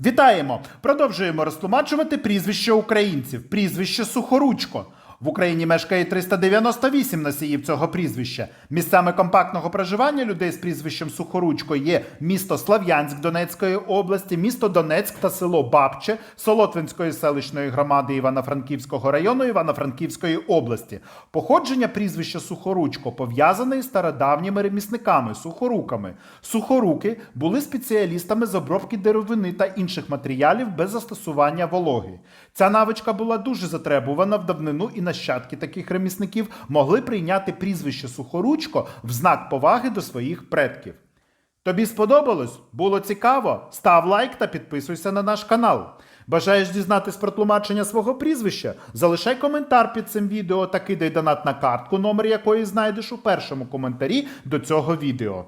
Вітаємо! Продовжуємо розтлумачувати прізвище українців. Прізвище Сухоручко. В Україні мешкає 398 носіїв цього прізвища. Місцями компактного проживання людей з прізвищем Сухоручко є місто Слав'янськ Донецької області, місто Донецьк та село Бабче Солотвинської селищної громади Івано-Франківського району Івано-Франківської області. Походження прізвища Сухоручко пов'язане із стародавніми ремісниками сухоруками. Сухоруки були спеціалістами з обробки деревини та інших матеріалів без застосування вологи. Ця навичка була дуже затребувана в давнину, і нащадки таких ремісників могли прийняти прізвище Сухоручко в знак поваги до своїх предків. Тобі сподобалось? Було цікаво? Став лайк та підписуйся на наш канал. Бажаєш дізнатись про тлумачення свого прізвища? Залишай коментар під цим відео та кидай донат на картку, номер якої знайдеш у першому коментарі до цього відео.